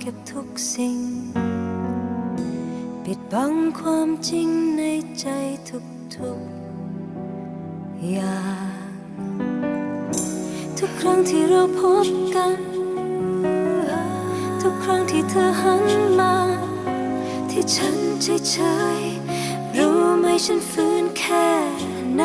เก็บทุกสิ่ง ปิดบังความจริงในใจทุกๆอย่าง ทุกครั้งที่เราพบกัน ทุกครั้งที่เธอหันมา ที่ฉันเฉยๆรู้ไหมฉันฟื้นแค่ไหน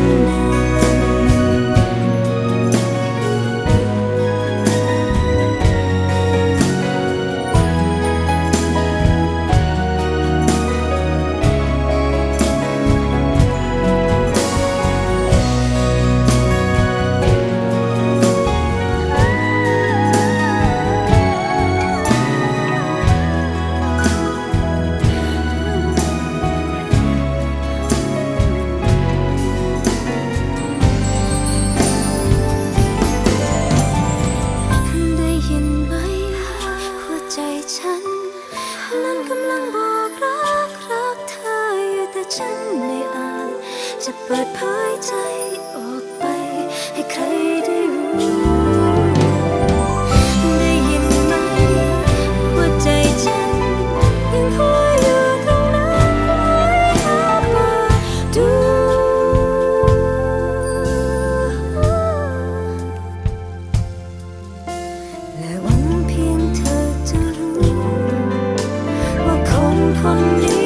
生。 จะเปิดเผยใจออกไป ให้ใครได้รู้ได้ยินไหมว่าใจฉันยังคอยอยู่ตรงน้นคอยหาเบอร์ดูและหวังเพียงเธอจะรู้ ว่าคนคนนี้